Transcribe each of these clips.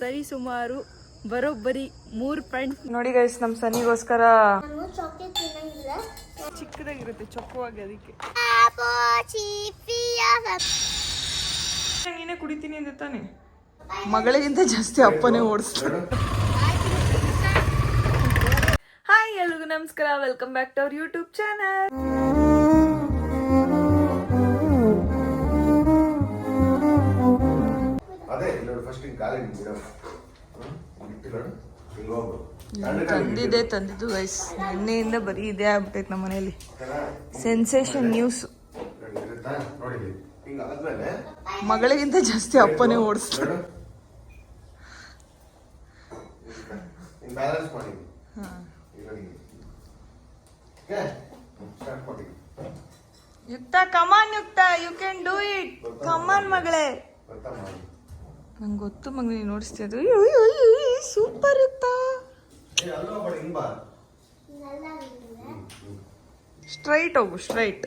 ಸರಿ ಸುಮಾರು ಬರೋಬ್ಬರಿ ಮೂರ್ ಪಾಯಿಂಟ್ ನೋಡಿ ಗೈಸ್ ನಮ್ಮ ಸನಿಗೋಸ್ಕರ ನಾನು ಚಾಕ್ಲೇಟ್ ತಿನ್ನಂಗಿಲ್ಲ. ಚಿಕ್ಕದಾಗಿರುತ್ತೆ ಚೊಕ್ಕವಾಗಿ ಅದಕ್ಕೆ. ನೀನೇ ಕುಡಿತೀನಿ ಅಂತ ತಾನೆ. ಮಗಳಿಗಿಂತ ಜಾಸ್ತಿ ಅಪ್ಪನೇ ಓಡಿಸ್ತಾರೆ. ಹಾಯ್ ಎಲ್ರಿಗೂ ನಮಸ್ಕಾರ. Welcome back to our YouTube channel ಅದೇ ಇಲ್ಲ ಫಸ್ಟ್ ಹಿಂಗೆ ಕಾಲಿಗೆ ಹಿಂಗೆ ತಂದಿದೆ ತಂದಿದ್ದು ಗೈಸ್ ನಿನ್ನೆಯಿಂದ ಬರೀ ಇದೇ ಆಗ್ಬಿಟ್ಟೈತೆ ನಮ್ಮ ಮನೆಯಲ್ಲಿ ಸೆನ್ಸೇಷನ್ ನ್ಯೂಸ್ ಮಗಳಿಗಿಂತ ಜಾಸ್ತಿ ಅಪ್ಪನೇ ಓಡಿಸ್ತಾರೆ. Yukta come on Yukta you can do it come on ಮಗಳೇ. ನಂಗೆ ಗೊತ್ತು ಮಗ ನೀನು ನೋಡಿಸ್ತಿದ್ದು ಸೂಪರ್ ಇತ್ತಾ? ಸ್ಟ್ರೈಟ್ ಹೋಗು straight.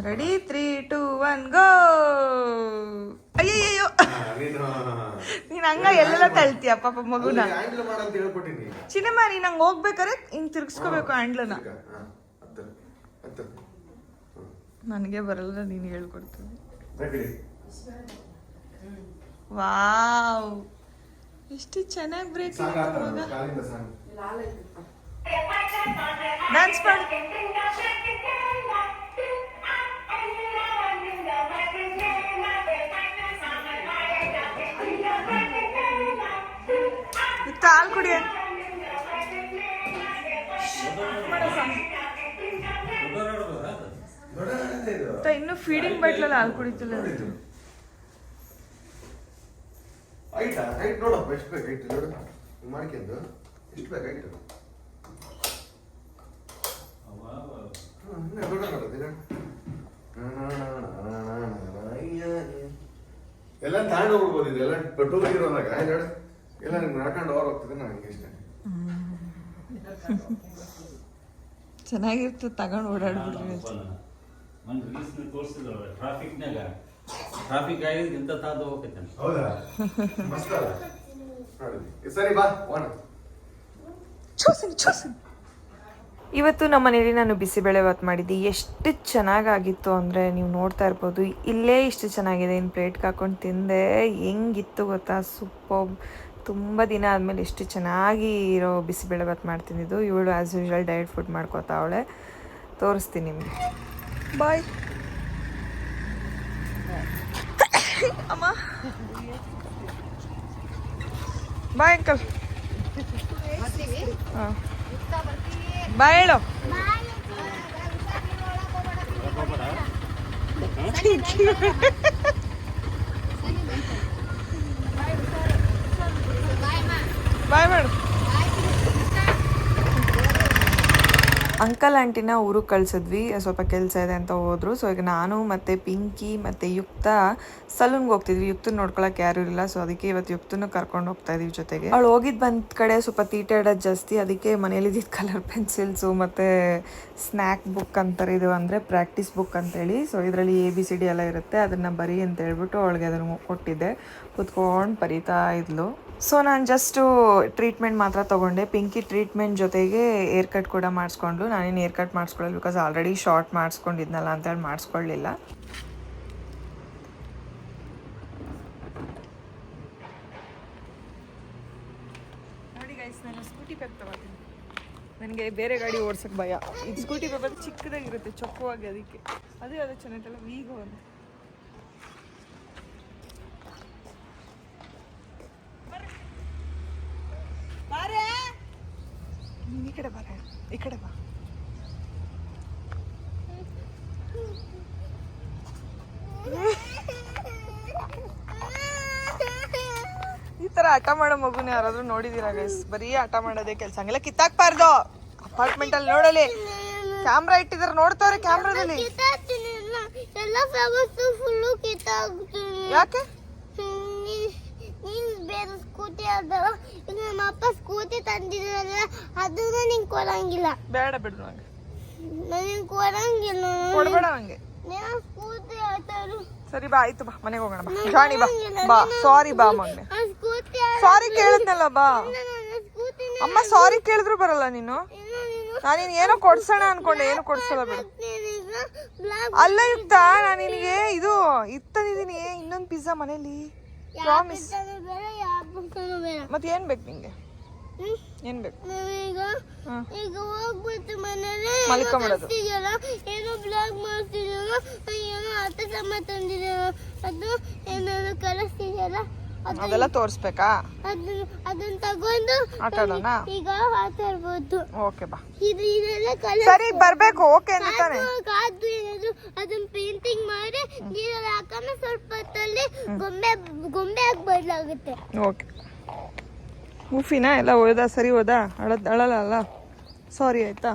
Ready three two one go ಅಯ್ಯಯ್ಯೋ ಹಾ, ನೀನು ನೀನ್ ಹಂಗ ಎಲ್ಲೆಲ್ಲ ತಳ್ತೀಯ ಪಾಪ ಮಗುನ? ನಂಗೆ ಚಿನ್ನಮ್ಮ ನೀನ್ ಹಂಗ ಹೋಗ್ಬೇಕಾರೆ ಹಿಂಗ್ ತಿರ್ಗಿಸ್ಕೋಬೇಕು ಹ್ಯಾಂಡ್ಲನ ನನಗೆ ಬರಲ್ಲ ನೀನು ಹೇಳ್ಕೊಡ್ತೀನಿ. ವಾವ್. ಎಷ್ಟು ಚೆನ್ನಾಗಿ ಬ್ರೇಕ್ ಡ್ಯಾನ್ಸ್ ಮಾಡು. ಇತ್ತ ಹಾಲು ಕುಡಿಯ. ಇನ್ನು ಫೀಡಿಂಗ್ ಬಟ್ಲಲ್ಲಿ ಹಾಲು ಕುಡಿತಿಲ್ಲ. ರೈಟ್ ಹೈಟ್ ನೋಡಪ್ಪ ಎಷ್ಟು ಬೇಕು ಐಟ್ ನೋಡು ಮಾಡ್ಕೊಂಡು ಎಷ್ಟು ಬೇಕು. ಎಲ್ಲ ತಾಂಡ ಹೋಗ್ಬೋದು ಇದೆಲ್ಲ ಪೆಟ್ರೋಲ್ ಇರೋದಾಗ ನೋಡು ಎಲ್ಲ ನಿಮ್ಗೆ ನಡ್ಕೊಂಡು ಹೋಗಿ ಹೋಗ್ತದೆ ನನಗೆ ಇಷ್ಟ ಚೆನ್ನಾಗಿರ್ತದೆ ತಗೊಂಡು ಓಡಾಡ್ಬಿಡ್ರಿ. ಒಂದು ರೀಲ್ಸ್ ತೋರಿಸಿದ್ರು ಟ್ರಾಫಿಕ್ನಾಗ ಟ್ರಾಫಿಕ್ ಆಗಿ ಇಂಥ ತಾದು ಹೋಗ್ತೈತೆ ಹೌದಾ? ಮಸ್ತ್ ಅಲ್ಲ ನೋಡಿ ಸರಿ ಬಾ ಒಣ ಚೂಸನ್ ಚೂಸನ್. ಇವತ್ತು ನಮ್ಮ ಮನೇಲಿ ನಾನು ಬಿಸಿಬೇಳೆ ಭಾತ್ ಮಾಡಿದ್ದೆ. ಎಷ್ಟು ಚೆನ್ನಾಗಾಗಿತ್ತು ಅಂದರೆ ನೀವು ನೋಡ್ತಾ ಇರ್ಬೋದು. ಇಲ್ಲೇ ಇಷ್ಟು ಚೆನ್ನಾಗಿದೆ. ಇನ್ನು ಪ್ಲೇಟ್ಗೆ ಹಾಕೊಂಡು ತಿಂದೆ. ಹೆಂಗಿತ್ತು ಗೊತ್ತಾ? ಸೂಪರ್. ತುಂಬ ದಿನ ಆದಮೇಲೆ ಎಷ್ಟು ಚೆನ್ನಾಗಿ ಇರೋ ಬಿಸಿಬೇಳೆ ಭಾತ್ ಮಾಡ್ತಿದ್ದು ಇವಳು ಆ್ಯಸ್ ಯೂಶ್ವಲ್ ಡಯಟ್ ಫುಡ್ ಮಾಡ್ಕೋತಾ ಅವಳೆ. ತೋರಿಸ್ತೀನಿ ನಿಮಗೆ. ಬಾಯ್ ಅಮ್ಮ. ಬಾಯ್ ಅಂಕಲ್ ಹಾಂ. ಬಾಯ್ ಹೇಳು. ಬಾಯ್ ಮಾಡು. ಅಂಕಲ್ ಆಂಟಿನ ಊರಿಗೆ ಕಳ್ಸಿದ್ವಿ, ಸ್ವಲ್ಪ ಕೆಲಸ ಇದೆ ಅಂತ ಹೋದ್ರು. ಸೊ ಈಗ ನಾನು ಮತ್ತೆ ಪಿಂಕಿ ಮತ್ತೆ ಯುಕ್ತ ಸಲೂನ್ಗೆ ಹೋಗ್ತಿದ್ವಿ. ಯುಕ್ತನ ನೋಡ್ಕೊಳಕ್ಕೆ ಯಾರು ಇಲ್ಲ ಸೊ ಅದಕ್ಕೆ ಇವತ್ತು ಯುಕ್ತನ ಕರ್ಕೊಂಡು ಹೋಗ್ತಾ ಇದೀವಿ ಜೊತೆಗೆ. ಅವಳು ಹೋಗಿದ್ದು ಬಂದ ಕಡೆ ಸ್ವಲ್ಪ ತೀಟೆ ಜಾಸ್ತಿ. ಅದಕ್ಕೆ ಮನೇಲಿ ಇದ್ದಿದ್ದು ಕಲರ್ ಪೆನ್ಸಿಲ್ಸು ಮತ್ತೆ ಸ್ನ್ಯಾಕ್ ಬುಕ್ ಅಂತಾರೆ. ಇದು ಅಂದರೆ ಪ್ರಾಕ್ಟೀಸ್ ಬುಕ್ ಅಂತೇಳಿ. ಸೊ ಇದರಲ್ಲಿ ಎ ಬಿ ಸಿ ಡಿ ಎಲ್ಲ ಇರುತ್ತೆ. ಅದನ್ನು ಬರಿ ಅಂತ ಹೇಳ್ಬಿಟ್ಟು ಅವಳಿಗೆ ಅದನ್ನು ಕೊಟ್ಟಿದ್ದೆ. ಕುತ್ಕೊಂಡು ಬರೀತಾ ಇದ್ಲು. ಸೊ ನಾನು ಜಸ್ಟು ಟ್ರೀಟ್ಮೆಂಟ್ ಮಾತ್ರ ತೊಗೊಂಡೆ. ಪಿಂಕಿ ಟ್ರೀಟ್ಮೆಂಟ್ ಜೊತೆಗೆ ಏರ್ ಕಟ್ ಕೂಡ ಮಾಡಿಸ್ಕೊಂಡು ನಾನೇನು ಏರ್ ಕಟ್ ಮಾಡಿಸ್ಕೊಳ್ಳೋದು ಬಿಕಾಸ್ ಆಲ್ರೆಡಿ ಶಾರ್ಟ್ ಮಾಡಿಸ್ಕೊಂಡಿದ್ನಲ್ಲ ಅಂತೇಳಿ ಮಾಡಿಸ್ಕೊಳ್ಳಿಲ್ಲ. ನೋಡಿ ಗೈಸ್ ನಾನು ಸ್ಕೂಟಿ ನನಗೆ ಬೇರೆ ಗಾಡಿ ಓಡಿಸೋಕೆ ಭಯ. ಇದು ಸ್ಕೂಟಿ ಪೇಪರ್ ಚಿಕ್ಕದಾಗಿರುತ್ತೆ, ಚೊಕ್ಕವಾಗಿ ಅದಕ್ಕೆ. ಅದೇ ಅದು ಚೆನ್ನಾಗಿತ್ತಲ್ಲ ವೀಗೋ ಅಂತ ಈ ಕಡೆ ಬರ, ಈ ಕಡೆ ಬಾ. ಈ ತರ ಆಟ ಮಾಡೋ ಮಗುನ ಯಾರಾದ್ರೂ ನೋಡಿದೀರಾ ಗೈಸ್ ಬರೀ ಆಟ ಮಾಡೋದೇ ಕೆಲಸ. ಹಂಗೆಲ್ಲ ಕಿತ್ತಾಕ್ಬಾರ್ದು. ಅಪಾರ್ಟ್ಮೆಂಟ್ ಅಲ್ಲಿ ನೋಡಲಿ. ಕ್ಯಾಮ್ರಾ ಇಟ್ಟಿದಾರೆ, ನೋಡ್ತಾವ್ರೆ ಕ್ಯಾಮ್ರಾದಲ್ಲಿ ಎಲ್ಲ ಫುಲ್ಲು ಯಾಕೆ ನೀನ್ ಸ್ಕೂಟಿ ಈಗ ನಮ್ಮ ಅಪ್ಪ ಸ್ಕೂಟಿ ತಂದಿದ್ರಲ್ಲ ಅದನ್ನ ನಿಂಗೆ ಕೊಡಂಗಿಲ್ಲ. ಬೇಡ ಬಿಡು ನಂಗೆ. ನನಗೆ ಕೊಡಂಗಿಲ್ಲ. ಕೊಡಬೇಡ ನಂಗೆ. ನಾನು ಸ್ಕೂಟಿ ಆಟರು ಸರಿ ಬಾ ಆಯ್ತು ಬಾ ಮನೆಗೆ ಹೋಗೋಣ ಬಾ. ಜಾಣಿ ಬಾ ಬಾ ಸಾರಿ ಬಾ ಮಗನೆ. ಆ ಸ್ಕೂಟಿ ಸಾರಿ ಕೇಳಿದ್ನಲ್ಲ ಬಾ. ಅಮ್ಮ ಸಾರಿ ಕೇಳಿದ್ರು ಬರಲ್ಲ ನೀನು. ನಾನು ನೀನು ನಾನು ಏನೋ ಕೊಡ್ಸೋಣ ಅನ್ಕೊಂಡೆ ಏನು ಕೊಡ್ಸಲ್ಲ ಬಿಡು. ಅಲ್ಲ ಯುಕ್ತ ನಾನು ನಿನಗೆ ಇದು ಇತ್ತಂದಿದ್ದೀನಿ ಇನ್ನೊಂದು ಪಿಜ್ಜಾ ಮನೇಲಿ. ಪ್ರಾಮಿಸ್ ಮತ್ತೆ ಏನ್ ಬೇಕು ನಿಂಗೆ? ಹ್ಮ್? ಏನ್ ಬೇಕು? ನಾವೀಗ. ಈಗ ಹೋಗ್ಬಿಟ್ಟು ಮನೇಲಿ ಮಲ್ಕೊಂಬಿಡೋದು. ಏನೋ ಬ್ಲಾಗ್ ಮಾಡ್ತಿದ್ಯಲ್ಲ ಏನೋ ಅತ್ತ ಸಾಮಾನು ತಂದಿದ್ಯಲ್ಲ ಅದು ಏನಾದ್ರು ಕಲಿಸ್ತಿದ್ಯಲ್ಲ ಅದು ಅದೆಲ್ಲ ತೋರಿಸ್ಬೇಕಾ? ಅದನ್ನ ಅದನ್ನ ತಗೊಂಡು ಆಟ ಆಡೋಣ ಈಗ ಆಟ ಆಡ್ಬೋದು ಓಕೆ ಬಾ. ಇದು ಇದೆಲ್ಲ ಕಲ ಸರಿ ಬರ್ಬೇಕು ಓಕೆ ಅಂತ ತಾನೆ ಕಾದು ಏನಾದ್ರು ಅದನ್ನ ಪೇಂಟಿಂಗ್ ಮಾಡಿ ನೀರಲ್ಲಿ ಹಾಕೋಣ ಸ್ವಲ್ಪ ಹೊತ್ತಲ್ಲಿ ಗೊಂಬೆ ಗೊಂಬೆ ಆಗಿ ಬದಲಾಗುತ್ತೆ. ಓಕೆ. ಉಫಿನಾ ಎಲ್ಲ ಹೋದ ಸರಿ ಓದಾ ಅಳದ್ ಅಳಲ್ಲ ಅಲ್ಲ ಸಾರಿ ಆಯ್ತಾ?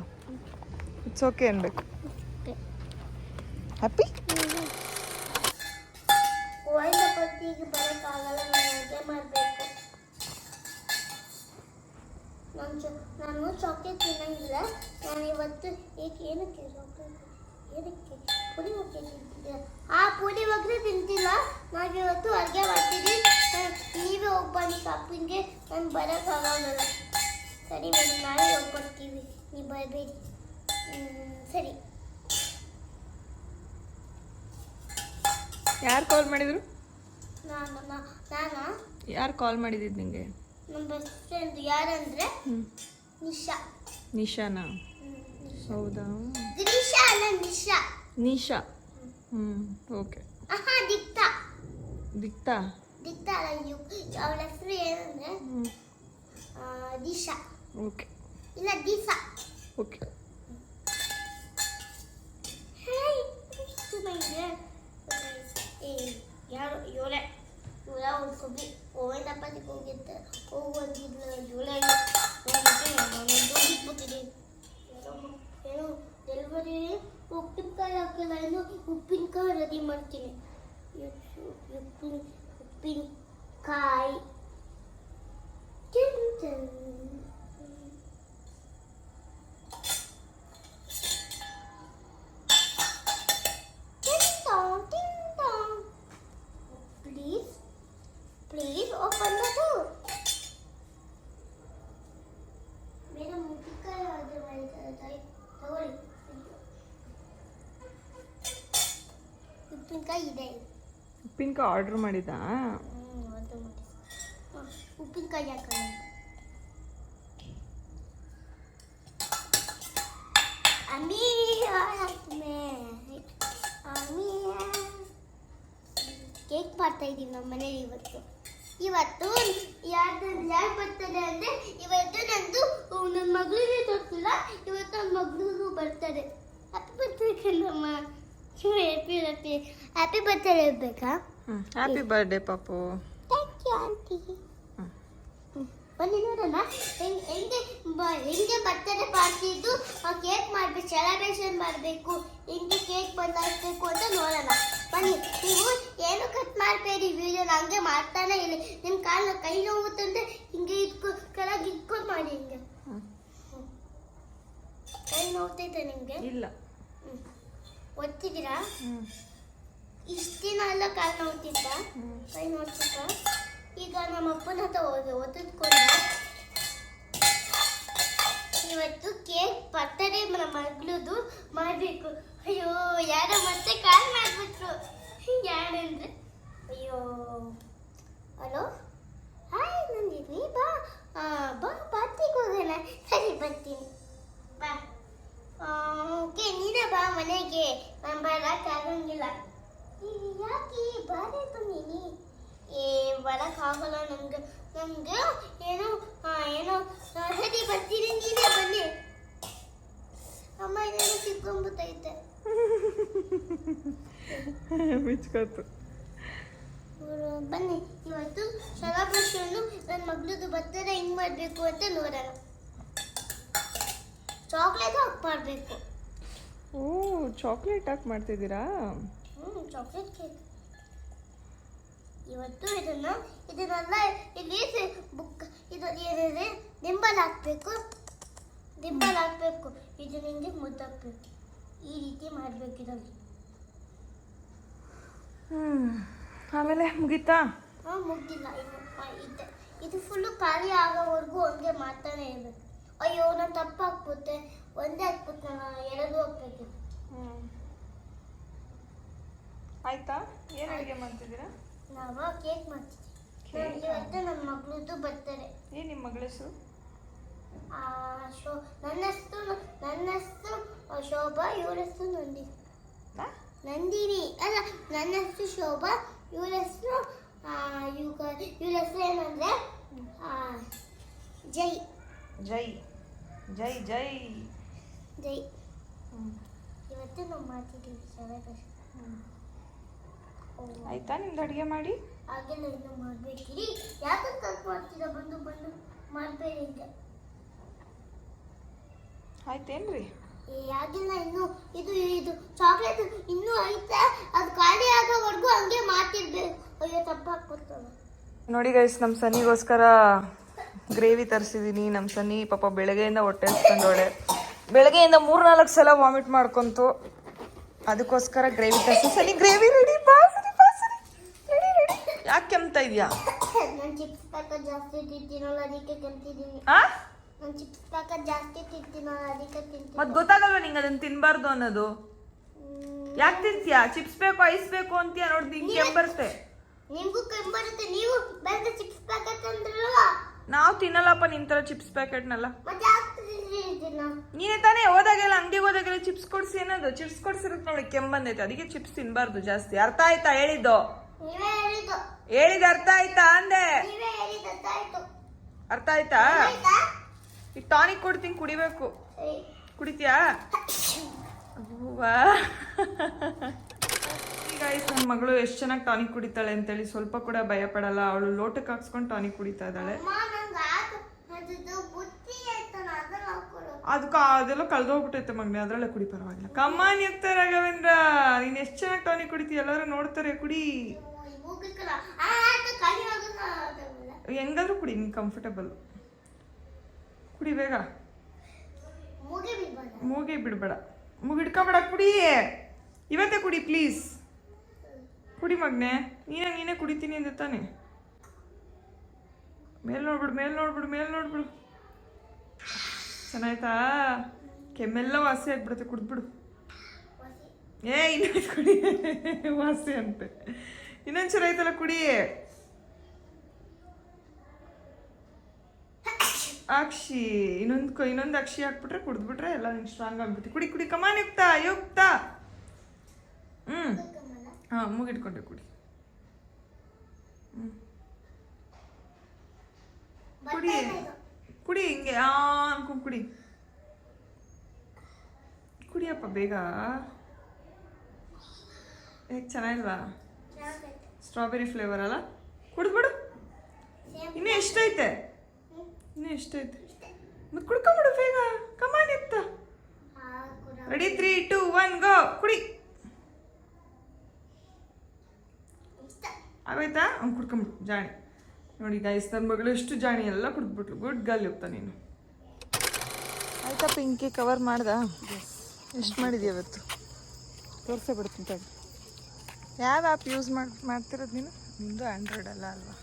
ಇಟ್ಸ್ ಓಕೆ ಅನ್ಬೇಕು. ಹ್ಯಾಪಿ ಒಯ್ದ ಪಟ್ಟಿಗೆ ಬರೋಕ್ಕಾಗಲ್ಲ ನಾನು ಅಡುಗೆ ಮಾಡಬೇಕು ನಾನು ಚ ನಾನು ಚಾಕ್ಲೇಟ್ ತಿನ್ನಂಗಿಲ್ಲ. ನಾನು ಇವತ್ತು ಏಕೆ ಏನಕ್ಕೆ ಚಾಕ್ಲೇಟ್ ಏನಕ್ಕೆ? ಪುಡಿ ಒಗ್ಗರೆ ತಿಂತಿದ್ದೆ ಆ ಪುಡಿ ಒಗ್ಗರೆ ತಿಂತಿಲ್ಲ. ನಾನು ಇವತ್ತು ಅಡುಗೆ ಮಾಡ್ತೀನಿ. ನಾನ್- ನೀವೇ ಹೋಗ್ಬಂದು ಶಾಪಿಂಗ್ಗೆ ನಾನು ಬರೋಕ್ಕಾಗಲ್ಲ ಸರಿ ಮೇಡಮ್ ನಾಳೆ ಹೋಗ್ಬರ್ತೀವಿ ನೀವು ಬರಬೇಡಿ. ಸರಿ. ಯಾರು ಕಾಲ್ ಮಾಡಿದ್ರು? ನಾನು ನಾನು ನಾನಾ? ಯಾರು ಕಾಲ್ ಮಾಡಿದ್ದು ನಿಮಗೆ ನಮ್ಮ ಬೆಸ್ಟ್ ಫ್ರೆಂಡ್ ಯಾರಂದರೆ? ಹ್ಞೂ ನಿಶಾ. ನಿಶಾನಾ? ಹೌದಾ? ದಿನಿಶಾ ಅಲ್ಲ ನಿಶಾ. ನಿಶಾ. ಹ್ಞೂ ಓಕೆ. ಆಹಾ ದಿಕ್ತಾ. ದಿಕ್ತಾ? ದಿಕ್ತಾ ಅಲ್ಲ ಯು ಅವಳ ಹೆಸರು ಏನಂದ್ರೆ ದಿಶಾ. ಓಕೆ. ಇಲ್ಲ ದಿಶಾ. ಓಕೆ ಹಾಯ್ ಸುಮ್ಮನೆ ಏ ಯಾರು ಇವಳೆ ಇವಳ ಉಳ್ಕೊಬಿ ಓವನ್ ಅಪ್ಪದಿಗೆ ಹೋಗಿದ್ದೆ ಹೋಗುವಂತಿದ್ಲು ಇವಳೆ ಬಿಟ್ಬಿಟ್ಟಿದ್ದೀನಿ ಏನು ಡೆಲಿವರಿ ಉಪ್ಪಿನಕಾಯಿ ಹಾಕಿಲ್ಲ ಏನು ಉಪ್ಪಿನಕಾಯಿ ರೆಡಿ ಮಾಡ್ತೀನಿ ಉಪ್ಪಿನ ಉಪ್ಪಿನಕಾಯಿ tin tin. Ding dong, ding dong. Please, please open the door. Madam ಉಪ್ಪಿನಕಾಯಿ ಆರ್ಡರ್ ಮಾಡಿದ್ದಾರೆ ತಾಯಿ ತಗೊಳ್ಳಿ ಉಪ್ಪಿನಕಾಯಿ ಇದೆ. ಉಪ್ಪಿನಕಾಯಿ ಆರ್ಡ್ರ್ ಮಾಡಿದ ಉಪ್ಪಿನಕಾಯಿ ಹಾಕೋಣ. ಅಮ್ಮಿ ಕೇಕ್ ಮಾಡ್ತಾ ಇದ್ದೀವಿ ನಮ್ಮ ಮನೇಲಿ ಇವತ್ತು. ಇವತ್ತು ಯಾರ್ದು ಯಾರು ಬರ್ತದೆ ಅಂದರೆ ಇವತ್ತು ನಂದು ನನ್ನ ಮಗಳಿಗೆ ತೋರಿಸಿಲ್ಲ ಇವತ್ತು ನನ್ನ ಮಗಳಿಗೂ ಬರ್ತದೆ. ಅದು ಬರ್ತಡೆ ಕಣಮ್ಮ ಹ್ಯಾಪಿ ಹ್ಯಾಪಿ ಹ್ಯಾಪಿ ಬರ್ತ್ಡೇ ಇರಬೇಕಾ ಹ್ಞೂ ಹ್ಯಾಪಿ ಬರ್ಡೇ ಪಾಪು. ಥ್ಯಾಂಕ್ ಯು ಆಂಟಿ ಬನ್ನಿ ನೋಡೋಣ. ಹೆಂಗ್ ಹೆಂಗೆ ಬರ್ತಡೇ ಇದ್ದು ಕೇಕ್ ಮಾಡಬೇಕು ಸೆಲೆಬ್ರೇಷನ್ ಮಾಡಬೇಕು. ಹೆಂಗೆ ಕೇಕ್ ಬದಲಾಯಿಸ್ಬೇಕು ಅಂತ ನೋಡೋಣ. ಬನ್ನಿ ನೀವು ಏನು ಕಟ್ ಮಾಡಬೇಡಿ? ವಿಡಿಯೋನ ಹಂಗೆ ಮಾಡ್ತಾನೆ ಇಲ್ಲ ನಿಮ್ಮ ಕಾಲ ಕೈ ನೋವುತ್ತಂದ್ರೆ ಹಿಂಗೆ ಇಟ್ಕೊ ಕೆಳಗೆ ಇಟ್ಕೊಂಡು ಮಾಡಿ ಹಿಂಗೆ. ಕೈ ನೋವ್ತೈತೆ ನಿಮಗೆ? ಇಲ್ಲ. ಒತ್ತಿದ್ದೀರಾ? ಇಷ್ಟು ದಿನ ಎಲ್ಲ ಕಾಲು ನೋಡ್ತಿದ್ದ? ಕೈ ನೋಡ್ತಿದ್ದ? ಈಗ ನಮ್ಮ ಅಪ್ಪನ ಹತ್ರ ಹೋಗಿ ಒತ್ತಿದ್ಕೊಂಡ. ಇವತ್ತು ಕೇಕ್ ಬರ್ತಡೇ ನಮ್ಮ ಮಗಳದು ಮಾಡಬೇಕು. ಅಯ್ಯೋ ಯಾರೋ ಮತ್ತೆ ಕಾಲ್ ಮಾಡಿಬಿಟ್ರು. ಯಾರಂದ್ರೆ? ಅಯ್ಯೋ. ಹಲೋ? ಹಾಯ್ ನಂದಿನಿ. ಬಾ. ಬಾ ಪಾರ್ಟಿಗೆ ಹೋಗೋಣ. ಸರಿ ಬರ್ತೀನಿ ಬಾ ಓಕೆ ನೀನೇ ಬಾ ಮನೆಗೆ ನಾನು ಬರೋಕ್ಕಾಗಂಗಿಲ್ಲ ನೀನು ಯಾಕೆ ಬಾರೆ ಬನ್ನಿ ಏ ಬರೋಕ್ಕಾಗಲ್ಲ ನಮ್ಗೆ ನಮ್ಗೆ ಏನೋ ಏನೋ ಸರಿ ಬರ್ತೀನಿ ನೀನೇ ಬನ್ನಿ. ಅಮ್ಮ ಏನೇನೋ ಸಿಕ್ಕೊಂಬಿಟ್ಟೈತೆ ಮಿಚ್ಕೊತು ಇವ್ರು ಬನ್ನಿ. ಇವತ್ತು ಸೆಲೆಬ್ರೇಷನ್ನು ನನ್ನ ಮಗಳದು ಬರ್ತಾರೆ ಹಿಂಗ್ ಮಾಡಬೇಕು ಅಂತ ನೋಡೋಣ. ಚಾಕ್ಲೇಟ್ ಹಾಕಿ ಮಾಡಬೇಕು. ಓ ಚಾಕ್ಲೇಟ್ ಹಾಕಿ ಮಾಡ್ತಿದ್ದೀರಾ? ಹ್ಞೂ ಚಾಕ್ಲೇಟ್ ಕೇಕ್ ಇವತ್ತು ಇದನ್ನ ಇದನ್ನೆಲ್ಲ ಇಲ್ಲಿ ಬುಕ್ ಇದು ಏನಿದೆ? ದಿಂಬಲ್ ಹಾಕ್ಬೇಕು. ದಿಂಬಲ್ ಹಾಕ್ಬೇಕು. ಇದು ನಿಂಗೆ ಮುದ್ದಾಕ್ಬೇಕು ಈ ರೀತಿ ಮಾಡಬೇಕು ಇದನ್ನು ಆಮೇಲೆ ಮುಗೀತಾ? ಹಾಂ ಮುಗ್ದಿಲ್ಲ ಇನ್ನು. ಆ, ಇದೆ ಇದು ಫುಲ್ಲು ಖಾಲಿ ಆಗೋವರೆಗೂ ಹಂಗೆ ಮಾಡ್ತಾನೆ ಇರಬೇಕು. ಅಯ್ಯೋ ನಾನು ತಪ್ಪು ಹಾಕ್ಬಿಟ್ಟೆ ಒಂದೇ ಹಾಕ್ಬಿಟ್ಟು ನಾನು ಎರಡು ಹಾಕ್ಬೇಕು ಆಯ್ತಾ? ಏನು ಅಡುಗೆ ಮಾಡ್ತಿದ್ದೀರಾ? ನಾವು ಕೇಕ್ ಮಾಡ್ತಿದ್ವಿ. ನಾನ್ ಇವತ್ತು ನನ್ನ ಮಗಳದ್ದು ಬರ್ತಾರೆ ಏನು ನಿಮ್ಮ ಮಗಳ ಹೆಸರು? ಶೋ ನನ್ನ ಹೆಸರು ನನ್ನ ಹೆಸರು ಶೋಭಾ ಇವ್ರ ಹೆಸರು ನಂದಿನಿ. ನಂದಿನಿ. ಅಲ್ಲ ನನ್ನ ಹೆಸರು ಶೋಭಾ ಇವ್ರ ಹೆಸರು ಇವಾಗ ಇವ್ರ ಹೆಸರು ಏನಂದ್ರೆ ಜೈ. ಜೈ. ಜೈ ಜೈ. ಜೈ ಇವತ್ತು ನಾವು ಮಾಡ್ತಿದ್ದೀವಿ ಸೆಲೆಬ್ರೇಷನ್ ಆಯ್ತಾ ನಿಮ್ದು ಅಡುಗೆ ಮಾಡಿ? ಹಾಗೆಲ್ಲ ಇನ್ನು ಮಾಡ್ಬೇಕಿರಿ ಯಾಕೆ ಕಟ್ ಮಾಡ್ತೀರಾ? ಬಂದು ಬಂದು ಮಾಡಬೇಡಿ ಹಿಂಗೆ ಆಯ್ತೇನ್ರಿ? ಆಗಿಲ್ಲ ಇನ್ನು ಇದು ಇದು ಚಾಕ್ಲೇಟ್ ಇನ್ನೂ ಐತೆ. ಅದು ಖಾಲಿ ಆಗೋವರೆಗೂ ಹಂಗೆ ಮಾತಿರ್ಬೇಕು ಅಯ್ಯೋ ತಪ್ಪ ಹಾಕ್ಬಿಡ್ತಾನೆ ನೋಡಿ ಗೈಸ್ ನಮ್ಮ ಸನಿಗೋಸ್ಕರ ಗ್ರೇವಿ ತರಿಸಿದ್ದೀನಿ ನಮ್ಮ ಸನಿ ಪಾಪ ಬೆಳಗ್ಗೆಯಿಂದ ಹೊಟ್ಟೆ ಹಸ್ಕೊಂಡೋಳೆ ಬೆಳಗ್ಗೆಯಿಂದ ಮೂರ್ನಾಲ್ಕು ಸಲ ವಾಮಿಟ್ ಮಾಡ್ಕೊಂತು. ಅದಕ್ಕೋಸ್ಕರ ಗ್ರೇವಿ ತರಿಸಿ. ಸನಿ ಗ್ರೇವಿ ರೆಡಿ ಬಾ ಸರಿ ಬಾ ರೆಡಿ ರೆಡಿ ಯಾಕೆ ಕೆಮ್ತಾ ಇದೆಯಾ? ನಾನು ಚಿಪ್ಸ್ ಪ್ಯಾಕೆಟ್ ಜಾಸ್ತಿ ತಿಂತೀನಲ್ಲ ಅದಕ್ಕೆ ತಿಂತಿದ್ದೀನಿ ಆ? ನಾನು ಚಿಪ್ಸ್ ಪ್ಯಾಕೆಟ್ ಜಾಸ್ತಿ ತಿಂತೀನಲ್ಲ ಅದಕ್ಕೆ ತಿಂತೀನಿ ಮತ್ ಗೊತ್ತಾಗಲ್ವಾ ನಿಂಗೆ ಅದನ್ನ ತಿನ್ಬಾರ್ದು ಅನ್ನೋದು? ಯಾಕೆ ತಿಂತೀಯಾ? ಚಿಪ್ಸ್ ಬೇಕು ಐಸ್ ಬೇಕು ಅಂತೀಯ? ನೋಡಿ ನಿಂಗೆ ಕೆಂಬರುತ್ತೆ ನಿಮಗೂ ಕಮ್ಮಿ ಬರುತ್ತೆ. ನೀವು ಬೇರೆ ಚಿಪ್ಸ್ ಪ್ಯಾಕೆಟ್ ಅಂದ್ರಲ್ಲ ನಾವು ತಿನ್ನಲ್ಲಪ್ಪ ನಿಂತರ ಚಿಪ್ಸ್ ಪ್ಯಾಕೆಟ್ನಲ್ಲ ಮತ್ತೆ ನೀನೇ ತಾನೇ ಹೋದಾಗೆಲ್ಲ ಅಂಗಡಿಗೆ ಹೋದಾಗೆಲ್ಲ ಚಿಪ್ಸ್ ಕೊಡ್ಸಿ ಏನದು? ಚಿಪ್ಸ್ ಕೊಡ್ಸಿರತ್ ನೋಡಿ ಕೆಮ್ಮ ಬಂದೈತೆ. ಅದಕ್ಕೆ ಚಿಪ್ಸ್ ತಿನ್ಬಾರ್ದು ಜಾಸ್ತಿ. ಅರ್ಥ ಆಯ್ತಾ ಹೇಳಿದ್ದು? ಹೇಳಿದ ಅರ್ಥ ಆಯ್ತಾ ಅಂದೆ? ಅರ್ಥ ಆಯ್ತಾ. ಈಗ ಟಾನಿಕ್ ಕೊಡ್ತೀನಿ ಕುಡಿಬೇಕು. ಕುಡಿತೀಯಾ? ಗೈಸ್ ನನ್ನ ಮಗಳು ಎಷ್ಟು ಚೆನ್ನಾಗಿ ಟಾನಿಕ್ ಕುಡಿತಾಳೆ ಅಂತೇಳಿ ಸ್ವಲ್ಪ ಕೂಡ ಭಯ ಪಡಲ್ಲ. ಅವಳು ಲೋಟಕ್ಕೆ ಹಾಕ್ಸ್ಕೊಂಡು ಟಾನಿಕ್ ಕುಡಿತಾ ಇದ್ದಾಳೆ. ಅದಕ್ಕೆ ಅದೆಲ್ಲ ಕಳ್ದೋಗ್ಬಿಟ್ಟೈತೆ ಮಗ್ನೆ, ಅದರಲ್ಲೇ ಕುಡಿ, ಪರವಾಗಿಲ್ಲ. ಕಮ್ಮಾನ್ ಎತ್ತ ರಾಘವೇಂದ್ರ, ನೀನು ಎಷ್ಟು ಚೆನ್ನಾಗಿ ಟಾನಿಕ್ ಕುಡಿತೀಯ? ಎಲ್ಲರೂ ನೋಡ್ತಾರೆ, ಕುಡಿ. ಹೆಂಗಾದ್ರೂ ಕುಡಿ, ನೀನು ಕಂಫರ್ಟಬಲ್ ಕುಡಿ, ಬೇಗ. ಮೂಗೆ ಬಿಡಬೇಡ. ಮುಗಿಡ್ಕೊಬೇಡ, ಕುಡಿ. ಇವತ್ತೇ ಕುಡಿ ಪ್ಲೀಸ್ ಕುಡಿ ಮಗ್ನೆ. ನೀನೇ ನೀನೇ ಕುಡಿತೀನಿ ಅಂದೆ ತಾನೆ. ಮೇಲ್ ನೋಡ್ಬಿಡು ಮೇಲ್ ನೋಡ್ಬಿಡು ಮೇಲ್ ನೋಡ್ಬಿಡು. ಚೆನ್ನಾಯ್ತಾ? ಕೆಮ್ಮೆಲ್ಲ ವಾಸಿ ಆಗ್ಬಿಡುತ್ತೆ ಕುಡ್ದ್ಬಿಡು. ಏ ಇನ್ನೊಂದು ಕುಡಿ. ವಾಸಿ ಅಂತೆ. ಇನ್ನೊಂದು ಚೆನ್ನಾಯ್ತಲ್ಲ ಕುಡಿ. ಅಕ್ಷಿ. ಇನ್ನೊಂದು ಇನ್ನೊಂದು ಅಕ್ಷಿ ಹಾಕ್ಬಿಟ್ರೆ ಕುಡಿದ್ಬಿಟ್ರೆ ಎಲ್ಲ ನಿಂಗೆ ಸ್ಟ್ರಾಂಗ್ ಆಗ್ಬಿಡುತ್ತೆ ಕುಡಿ ಕುಡಿ. ಕಮಾನ್ ಯುಕ್ತ ಯುಕ್ತ. ಹ್ಮ್. ಹಾಂ ಮುಗಿಟ್ಕೊಂಡೆ ಕುಡಿ. ಹ್ಮ್. ಕುಡಿ. ಕುಡಿ ಹಿಂಗೆ ಆ ಅನ್ಕೊಂಡ್ ಕುಡಿ. ಕುಡಿಯಪ್ಪ ಬೇಗ. ಹೇಗೆ ಚೆನ್ನಾಗಿಲ್ವಾ? ಸ್ಟ್ರಾಬೆರಿ ಫ್ಲೇವರ್ ಅಲ್ಲ? ಕುಡಿದ್ಬಿಡು ಇನ್ನೂ ಎಷ್ಟೈತೆ? ಇನ್ನೂ ಎಷ್ಟೈತೆ? ಮತ್ತೆ ಕುಡ್ಕೊಂಬಿಡು ಬೇಗ. ಕಮಾನ್ ಇತ್ತ ready three two one go ಕುಡಿ. ಆಗೋಯ್ತಾ? ಅವ್ನು ಕುಡ್ಕೊಂಬಿಡು ಜಾಣಿ. ನೋಡಿ ಗೈಸ್ ನನ್ನ ಮಗಳು ಎಷ್ಟು ಜಾಣಿ ಎಲ್ಲ ಕುಡಿದ್ಬಿಟ್ಲು. ಗುಡ್ ಗರ್ಲ್ ಹೋಗ್ತಾ ನೀನು. ಆಯ್ತಾ ಪಿಂಕಿ ಕವರ್ ಮಾಡ್ದ? ಎಷ್ಟು ಮಾಡಿದ್ಯಾ ಇವತ್ತು? ತೋರಿಸೇ ಬಿಡ್ತೀನಿ ತಗ. ಯಾವ ಆ್ಯಪ್ ಯೂಸ್ ಮಾಡಿ ಮಾಡ್ತಿರೋದು ನೀನು? ನಿಂದು ಆ್ಯಂಡ್ರಾಯ್ಡ್ ಅಲ್ಲ ಅಲ್ವಾ?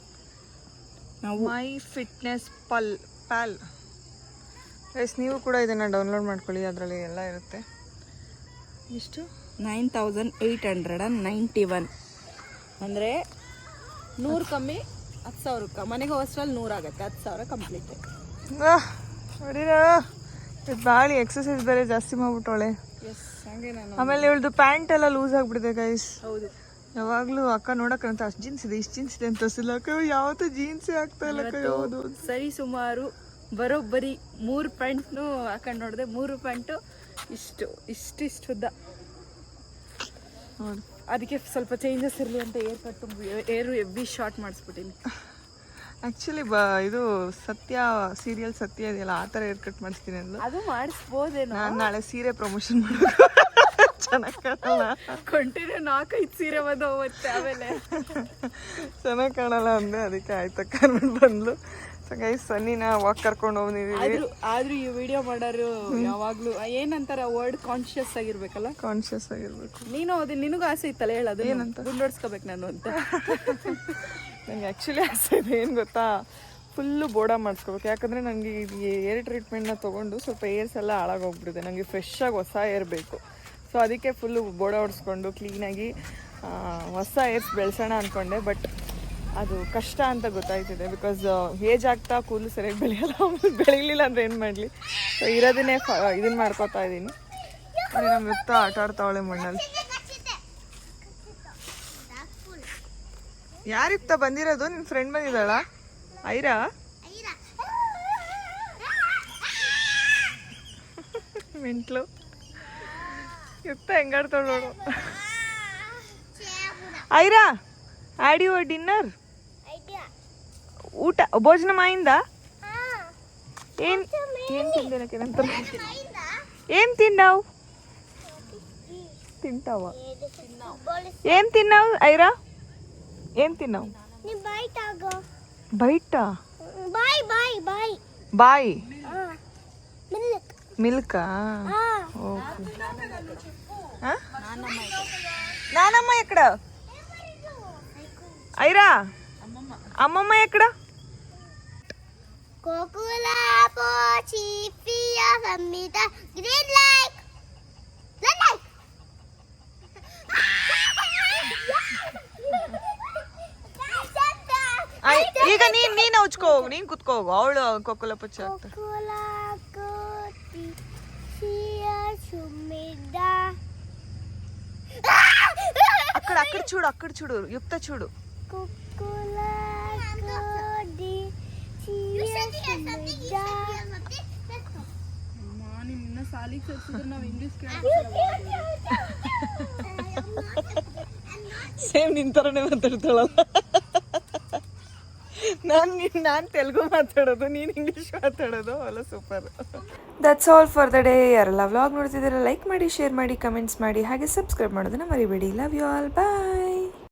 ನಾವು ಮೈ ಫಿಟ್ನೆಸ್ ಪಲ್ ಪ್ಯಾಲ್ ಗೈಸ್ ನೀವು ಕೂಡ ಇದನ್ನು ಡೌನ್ಲೋಡ್ ಮಾಡ್ಕೊಳ್ಳಿ ಅದರಲ್ಲಿ ಎಲ್ಲ ಇರುತ್ತೆ. ಎಷ್ಟು? Nine thousand eight hundred and ninety one ಅಂದರೆ ನೂರು ಕಮ್ಮಿ ಹತ್ತು ಸಾವಿರಕ್ಕೆ ಮನೆಗೆ ಹೋಸ್ಟಲ್ಲಿ ನೂರು ಆಗುತ್ತೆ ಹತ್ತು ಸಾವಿರ ಕಂಪ್ಲೀಟ್ ನೋಡಿರ ಬಾಳಿ ಎಕ್ಸಸೈಸ್ ಬೇರೆ ಜಾಸ್ತಿ ಮಾಡ್ಬಿಟ್ಟವಳೆ. ಎಸ್ ಹಂಗೆ ನಾನು. ಆಮೇಲೆ ಇವಳ್ದು ಪ್ಯಾಂಟ್ ಎಲ್ಲ ಲೂಸ್ ಆಗ್ಬಿಟ್ಟಿದೆ ಗೈಸ್ ಹೌದು. ಯಾವಾಗಲೂ ಅಕ್ಕ ನೋಡಕ್ಕಂತ ಅಷ್ಟು ಜೀನ್ಸ್ ಇದೆ ಇಷ್ಟು ಜೀನ್ಸ್ ಇದೆ ಅಂತ ಅನಿಸಿಲ್ಲ. ಅಕ್ಕ ಯಾವತ್ತೂ ಜೀನ್ಸೇ ಆಗ್ತಾ ಇಲ್ಲ ಅಕ್ಕ ಯಾವುದು? ಸರಿ ಸುಮಾರು ಬರೋಬ್ಬರಿ ಮೂರು ಪ್ಯಾಂಟ್ನು ಹಾಕೊಂಡು ನೋಡಿದೆ ಮೂರು ಪ್ಯಾಂಟು ಇಷ್ಟು ಇಷ್ಟಿಷ್ಟು ಉದ್ದ ನೋಡಿ ಅದಕ್ಕೆ ಸ್ವಲ್ಪ ಚೇಂಜಸ್ ಇರಲಿ ಅಂತ ಏರ್ ಕಟ್ಟು ಏರು ಎಬ್ಬಿ ಶಾರ್ಟ್ ಮಾಡಿಸ್ಬಿಟ್ಟಿನಿ. ಆ್ಯಕ್ಚುಲಿ ಬ ಇದು ಸತ್ಯ ಸೀರಿಯಲ್ ಸತ್ಯ ಇದೆಯಲ್ಲ ಆ ಥರ ಏರ್ ಕಟ್ ಮಾಡಿಸ್ತೀನಿ ಅಂದ್ಲು. ಅದು ಮಾಡಿಸ್ಬೋದೇನೋ? ನಾನು ನಾಳೆ ಸೀರೆ ಪ್ರಮೋಷನ್ ಮಾಡೋದು ಚೆನ್ನಾಗಿ ಕಾಣಲ್ಲ. ಕಂಟಿನ್ಯೂ ನಾಲ್ಕೈದು ಸೀರೆ ಬಂದು ಹೋಗುತ್ತೆ ಆಮೇಲೆ. ಚೆನ್ನಾಗಿ ಕಾಣಲ್ಲ ಅಂದೆ ಅದಕ್ಕೆ ಆಯ್ತು ಕರ್ಕೊಂಡು ಬಂದ್ಲು. ಸೊ ಗೈ ಸನ್ನಿನ ವಾಕ್ ಕರ್ಕೊಂಡು ಹೋಗಿದ್ದೀವಿ ಆದ್ರೂ ಆದ್ರೂ ಈ ವಿಡಿಯೋ ಮಾಡೋರು ಯಾವಾಗ್ಲೂ ಏನಂತಾರ ವರ್ಡ್ ಕಾನ್ಶಿಯಸ್ ಆಗಿರ್ಬೇಕಲ್ಲ? ಕಾನ್ಶಿಯಸ್ ಆಗಿರ್ಬೇಕು. ನೀನು ಅದು ನಿನಗೂ ಆಸೆ ಇತ್ತಲ್ಲ ಹೇಳೋದು ಏನಂತ? ಗುಂಡೋಡ್ಸ್ಕೋಬೇಕು ನಾನು ಅಂತ. ನಂಗೆ ಆ್ಯಕ್ಚುಲಿ ಆಸೆ ಇದೆ ಏನು ಗೊತ್ತಾ? ಫುಲ್ಲು ಬೋಡ ಮಾಡಿಸ್ಕೋಬೇಕು. ಯಾಕಂದರೆ ನನಗೆ ಏರ್ ಏರ್ ಟ್ರೀಟ್ಮೆಂಟ್ನ ತೊಗೊಂಡು ಸ್ವಲ್ಪ ಏರ್ಸ್ ಎಲ್ಲ ಹಾಳಾಗೋಗ್ಬಿಟ್ಟಿದೆ ನನಗೆ ಫ್ರೆಶ್ ಆಗಿ ಹೊಸ ಏರ್ ಬೇಕು. ಸೊ ಅದಕ್ಕೆ ಫುಲ್ಲು ಬೋಡ ಹೊಡ್ಸ್ಕೊಂಡು ಕ್ಲೀನಾಗಿ ಹೊಸ ಏರ್ಸ್ ಬೆಳೆಸೋಣ ಅಂದ್ಕೊಂಡೆ ಬಟ್ ಅದು ಕಷ್ಟ ಅಂತ ಗೊತ್ತಾಯ್ತಿದೆ ಬಿಕಾಸ್ ಏಜ್ ಆಗ್ತಾ ಕೂದಲು ಸರಿಯಾಗಿ ಬೆಳೆಯಲ್ಲ ಬೆಳೀಲಿಲ್ಲ ಅಂದರೆ ಏನು ಮಾಡಲಿ? ಸೊ ಇರೋದನ್ನೇ ಇದನ್ನು ಮಾಡ್ಕೋತಾ ಇದ್ದೀನಿ ನಮ್ಮ ಯುಕ್ತ ಆಟ ಆಡ್ತಾವಳೆ ಮಣ್ಣಲ್ಲಿ. ಯಾರಿತ್ತ ಬಂದಿರೋದು? ನಿನ್ನ ಫ್ರೆಂಡ್ ಬಂದಿದ್ದಾಳ? ಐರಾ? ಮೆಂಟ್ಲು. ಯುಕ್ತ ಹೆಂಗಾಡ್ತಾಳ ನೋಡು. ಐರಾ ಆಡಿ ಡಿನ್ನರ್? ఊట భోజనం అయిందా ఏం ఏం తిందా ఏం తిన్నావు తింటావా ఏం తిన్నావు ఐరా ఏం తిన్నావు బయట బాయ్ మిల్కా ఓకే నానమ్మ ఎక్కడ ఐరా అమ్మమ్మ ఎక్కడ కోకులా పోచి fear Sammita green light red light I- ಈಗ ನೀನ್ ನೀನ್ ಹಚ್ಕೋ ಹೋಗು ನೀನ್ ಕುತ್ಕೋ ಹೋಗು ಅವಳು ಕೊಕ್ಕಲ ಪಚ್ಚ ಆಗ್ತಾ కోకులా కోటి ఫియా సుమిద అక్కడ అక్కడ చూడు అక్కడ చూడు యుక్త చూడు ನಿಮ್ಮನ್ನ ಸಾಲಿಗೆ ನಾವು ಇಂಗ್ಲೀಷ್ ಸೇಮ್ ನಿನ್ ಮಾತಾಡ್ತಾಳಲ್ಲ ನಾನು ನಾನು ತೆಲುಗು ಮಾತಾಡೋದು, ನೀನು ಇಂಗ್ಲೀಷ್ ಮಾತಾಡೋದು, ಅಲ್ಲ super that's all for the day ಯಾರೆಲ್ಲ ವ್ಲಾಗ್ ನೋಡ್ತಿದ್ದೀರಾ ಲೈಕ್ ಮಾಡಿ ಶೇರ್ ಮಾಡಿ ಕಮೆಂಟ್ಸ್ ಮಾಡಿ, ಹಾಗೆ ಸಬ್ಸ್ಕ್ರೈಬ್ ಮಾಡೋದನ್ನ ಮರಿಬೇಡಿ. Love you all bye